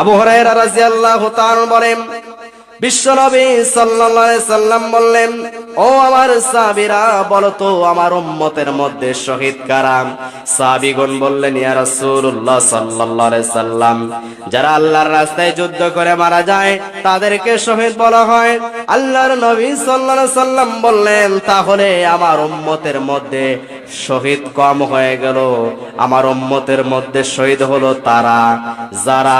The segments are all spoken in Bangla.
আবু হুরায়রা রাদিয়াল্লাহু তাআলা বলেন, বিশ্বনবী সাল্লাম বললেন, ও আমার সাহাবীরা, বলো তো আমার উম্মতের মধ্যে শহীদ কারাম সাহাবীগণ বললেন, ইয়া রাসূলুল্লাহ সাল্লাল্লাহু আলাইহি সাল্লাম, যারা আল্লাহর রাস্তায় যুদ্ধ করে মারা যায়, তাদেরকে শহীদ বলা হয়। আল্লাহর নবী সাল্লাল্লাহু আলাইহি সাল্লাম বললেন, তাহলে আমার উম্মতের মধ্যে শহীদ কম হয়ে গেল। আমার উম্মতের মধ্যে শহীদ হলো তারা। যারা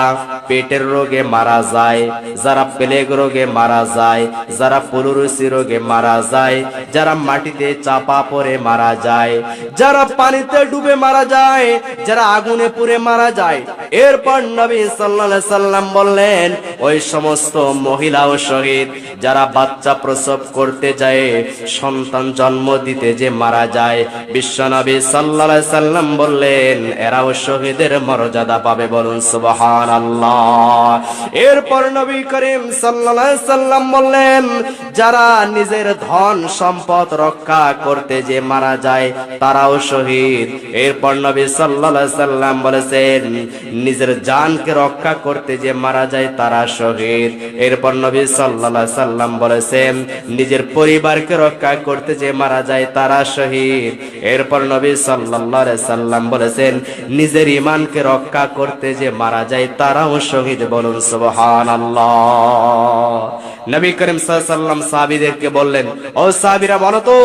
পেটের রোগে মারা যায়, যারা প্লেগ রোগে মারা যায়, যারা পুলুরুসি রোগে মারা যায়, যারা মাটিতে চাপা পরে মারা যায়, যারা পানিতে ডুবে মারা যায়, যারা আগুনে পুড়ে মারা যায়। এরপর নবী সাল্লাল্লাহু সাল্লাম বললেন, ওই সমস্ত মহিলা ও শহীদ, যারা বাচ্চা প্রসব করতে যায়, সন্তান জন্ম দিতে যে মারা যায়। বিশ্বনবী সাল্লাল্লাহু সাল্লাম বললেন, এরাও শহীদের মর্যাদা পাবে বলুন, সুবহানাল্লাহ। এরপর নবী করিম সাল্লাল্লাহু আলাইহি সাল্লাম বললেন, যারা নিজের ধন সম্পদ রক্ষা করতে যে মারা যায়, তারাও শহীদ। এরপর নবী আলাইহি সাল্লাম বলেছেন, নিজের জানকে রক্ষা করতে যে মারা যায়, তারা শহীদ। এরপর নবী আলাইহি সাল্লাম বলেছেন, নিজের পরিবারকে রক্ষা করতে যে মারা যায়, তারা শহীদ। এরপর নবী সাল্লাল্লাহু আলাইহি সাল্লাম বলেছেন, নিজের ঈমানকে রক্ষা করতে যে মারা যায় তারাও শহীদ বলুন সুবহানাল্লাহ। নবী করিম সাল্লাল্লাহু আলাইহি সাল্লাম সাহাবীদেরকে বললেন, ও সাহাবীরা বলো তো,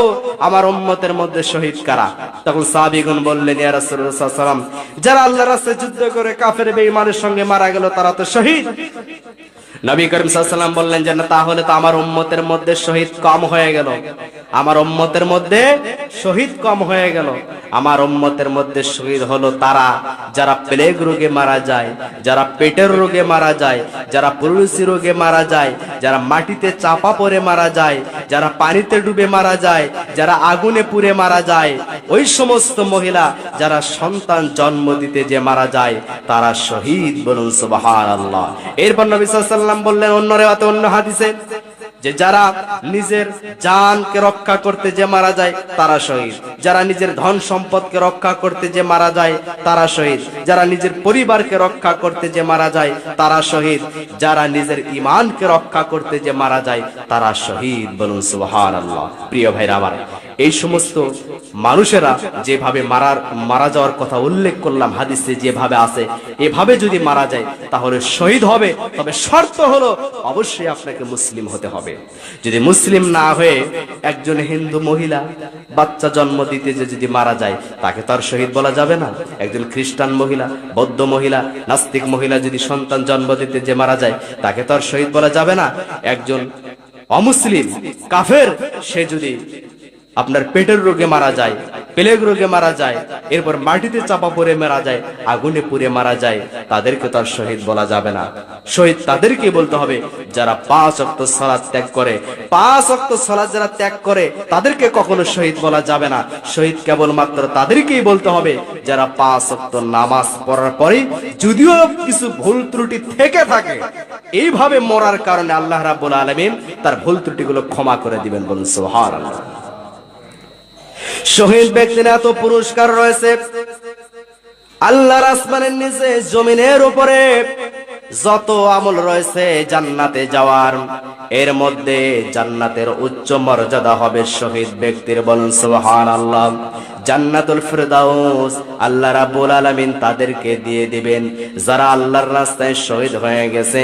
আমার উম্মতের মধ্যে শহীদ কারা? তখন সাহাবীগণ বললেন, ইয়া রাসূলুল্লাহ সাল্লাল্লাহু আলাইহি সাল্লাম, যারা আল্লাহর রাস্তায় যুদ্ধ করে কাফের বেঈমানের সঙ্গে মারা গেল, তারা তো শহীদ। নবী করিম সাল্লাম বললেন যে না তাহলে তো আমার উম্মতের মধ্যে শহীদ কম হয়ে গেল। আমার উম্মতের মধ্যে শহীদ কম হয়ে গেল। আমার উম্মতের মধ্যে শহীদ হলো তারা যারা প্লেগ রোগে মারা যায়, যারা পেটের রোগে মারা যায়, যারা পুরুষি রোগে মারা যায়, যারা মাটিতে চাপা পড়ে মারা যায়, যারা পানিতে ডুবে মারা যায়, যারা আগুনে পুড়ে মারা যায়, ওই সমস্ত মহিলা যারা সন্তান জন্ম দিতে যে মারা যায়, তারা শহীদ বলুন সুবহানাল্লাহ। এরপর নবী সাল্লাম বললেন অন্য রেওয়াতে অন্য হাদিসে যে যারা নিজের জানকে রক্ষা করতে যে মারা যায়, তারা শহীদ। যারা নিজের ধন সম্পদকে রক্ষা করতে যে মারা যায়, তারা শহীদ। যারা নিজের পরিবারকে রক্ষা করতে যে মারা যায়, তারা শহীদ। যারা নিজের ইমানকে রক্ষা করতে যে মারা যায়, তারা শহীদ বলুন সুবহানাল্লাহ। প্রিয় ভাইরা আমার এই সমস্ত মানুষেরা যেভাবে মারার, মারা যাওয়ার কথা উল্লেখ করলাম হাদিসে, যেভাবে আছে, এভাবে যদি মারা যায়, তাহলে শহীদ হবে। তবে শর্ত হলো, অবশ্যই আপনাকে মুসলিম হতে হবে। যদি মুসলিম না হয়ে একজন হিন্দু মহিলা বাচ্চা জন্ম দিতে যে যদি মারা যায়, তাকে তার শহীদ বলা যাবে না। একজন খ্রিস্টান মহিলা, বৌদ্ধ মহিলা, নাস্তিক মহিলা যদি সন্তান জন্ম দিতে যে মারা যায়, তাকে তার শহীদ বলা যাবে না। একজন অমুসলিম, কাফের, সে যদি আপনার পেটের রোগে মারা যায়, প্লেগ রোগে মারা যায়, এরপর মাটিতে চাপা পড়ে মারা যায়, আগুনে পুড়ে মারা যায়, তাদেরকে তার শহীদ বলা যাবে না। শহীদ তাদেরকে বলতে হবে, যারা পাঁচ অক্ত সালাদ ত্যাগ করে, পাঁচ অক্ত সালাদ যারা ত্যাগ করে, তাদেরকে কখনো শহীদ বলা যাবে না। শহীদ কেবলমাত্র তাদেরকেই বলতে হবে, যারা পাঁচ অক্ত নামাজ পড়ার পরে যদিও কিছু ভুল ত্রুটি থেকে থাকে, এইভাবে মরার কারণে আল্লাহ রাব্বুল আলামিন তার ভুল ত্রুটিগুলো ক্ষমা করে দিবেন বলুন, সুবহানাল্লাহ। শহীদ ব্যক্তির এত পুরস্কার রয়েছে। আল্লাহর আসমানের নিচে, জমিনের উপরে যত আমল রয়েছে জান্নাতে যাওয়ার, এর মধ্যে জান্নাতের উচ্চ মর্যাদা হবে শহীদ ব্যক্তির বলুন সুবহান আল্লাহ জান্নাতুল ফিরদাউস আল্লাহ রাব্বুল আলামিন তাদেরকে দিয়ে দিবেন। যারা আল্লাহর রাস্তায় শহীদ হয়ে গেছে